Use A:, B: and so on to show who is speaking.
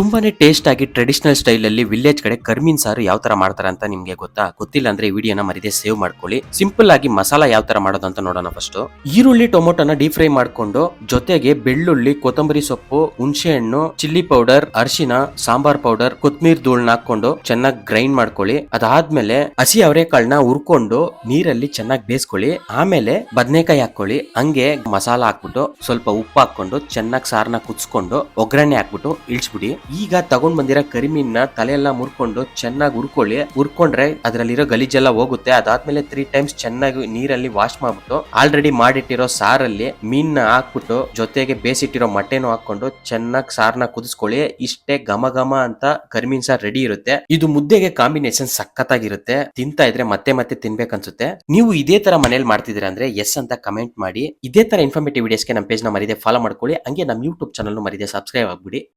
A: ತುಂಬಾನೇ ಟೇಸ್ಟ್ ಆಗಿ traditional style ಅಲ್ಲಿ ವಿಲೇಜ್ ಕಡೆ ಕರ್ಮಿನ್ ಸಾರು ಯಾವ ತರ ಮಾಡ್ತಾರೆ ಅಂತ ನಿಮ್ಗೆ ಗೊತ್ತಾ? ಗೊತ್ತಿಲ್ಲ ಅಂದ್ರೆ ಈ ವಿಡಿಯೋನ ಮರಿದೆ ಸೇವ್ ಮಾಡ್ಕೊಳ್ಳಿ. ಸಿಂಪಲ್ ಆಗಿ ಮಸಾಲ ಯಾವ ತರ ಮಾಡೋದು ಅಂತ ನೋಡೋಣ ಫಸ್ಟ್ ಈರುಳ್ಳಿ ಟೊಮೊಟೊನ ಡೀಪ್ ಫ್ರೈ ಮಾಡ್ಕೊಂಡು ಜೊತೆಗೆ ಬೆಳ್ಳುಳ್ಳಿ, ಕೊತ್ತಂಬರಿ ಸೊಪ್ಪು, ಹುಣಸೆ ಹಣ್ಣು ಚಿಲ್ಲಿ ಪೌಡರ್ ಅರಿಶಿನ, ಸಾಂಬಾರ್ ಪೌಡರ್ ಕೊತ್ಮೀರ್ ಧೂಳನ್ನ ಹಾಕೊಂಡು ಚೆನ್ನಾಗಿ ಗ್ರೈಂಡ್ ಮಾಡ್ಕೊಳ್ಳಿ. ಅದಾದ್ಮೇಲೆ ಹಸಿ ಅವರೆಕಾಳನ್ನ ಹುರ್ಕೊಂಡು ನೀರಲ್ಲಿ ಚೆನ್ನಾಗಿ ಬೇಯಿಸ್ಕೊಳ್ಳಿ. ಆಮೇಲೆ ಬದನೆಕಾಯಿ ಹಾಕೊಳ್ಳಿ ಹಂಗೆ ಮಸಾಲ ಹಾಕ್ಬಿಟ್ಟು ಸ್ವಲ್ಪ ಉಪ್ಪು ಹಾಕೊಂಡು ಚೆನ್ನಾಗಿ ಸಾರನ್ನ ಕುದಿಸ್ಕೊಂಡು ಒಗ್ಗರಣೆ ಹಾಕ್ಬಿಟ್ಟು ಇಳಿಸ್ಬಿಡಿ. ಈಗ ತಗೊಂಡ್ ಬಂದಿರೋ ಕರಿಮೀನ್ನ ತಲೆ ಎಲ್ಲ ಮುರ್ಕೊಂಡು ಚೆನ್ನಾಗಿ ಹುರ್ಕೊಳ್ಳಿ. ಹುರ್ಕೊಂಡ್ರೆ ಅದ್ರಲ್ಲಿರೋ ಗಲೀಜೆಲ್ಲ ಹೋಗುತ್ತೆ. ಅದಾದ್ಮೇಲೆ ತ್ರೀ ಟೈಮ್ಸ್ ಚೆನ್ನಾಗಿ ನೀರಲ್ಲಿ ವಾಶ್ ಮಾಡ್ಬಿಟ್ಟು ಆಲ್ರೆಡಿ ಮಾಡಿಟ್ಟಿರೋ ಸಾರಲ್ಲಿ ಮೀನ್ನ ಹಾಕ್ಬಿಟ್ಟು ಜೊತೆಗೆ ಬೇಸಿಟ್ಟಿರೋ ಮೊಟ್ಟೆನೂ ಹಾಕೊಂಡು ಚೆನ್ನಾಗಿ ಸಾರ್ನ ಕುದಿಸ್ಕೊಳ್ಳಿ. ಇಷ್ಟೇ ಘಮ ಘಮ ಅಂತ ಕರಿಮೀನ್ ಸಾರ್ ರೆಡಿ ಇರುತ್ತೆ. ಇದು ಮುದ್ದೆಗೆ ಕಾಂಬಿನೇಷನ್ ಸಖತ್ತಾಗಿರುತ್ತೆ. ತಿಂತಾ ಇದ್ರೆ ಮತ್ತೆ ಮತ್ತೆ ತಿನ್ಬೇಕನ್ಸುತ್ತೆ. ನೀವು ಇದೇ ತರ ಮನೇಲಿ ಮಾಡ್ತಿದ್ದೀರಾ ಅಂದ್ರೆ ಎಸ್ ಅಂತ ಕಮೆಂಟ್ ಮಾಡಿ. ಇದೇ ತರ ಇನ್ಫಾರ್ಮೇಟಿವ್ ವಿಡಿಯೋಸ್ಗೆ ನಮ್ಮ ಪೇಜ್ನ ಮರಿದೆ ಫಾಲೋ ಮಾಡ್ಕೊಳ್ಳಿ. ಹಂಗೆ ನಮ್ಮ ಯೂಟ್ಯೂಬ್ ಚಾನಲ್ ಮರಿದೆ ಸಬ್ಸ್ಕ್ರೈಬ್ ಆಗ್ಬಿಡಿ.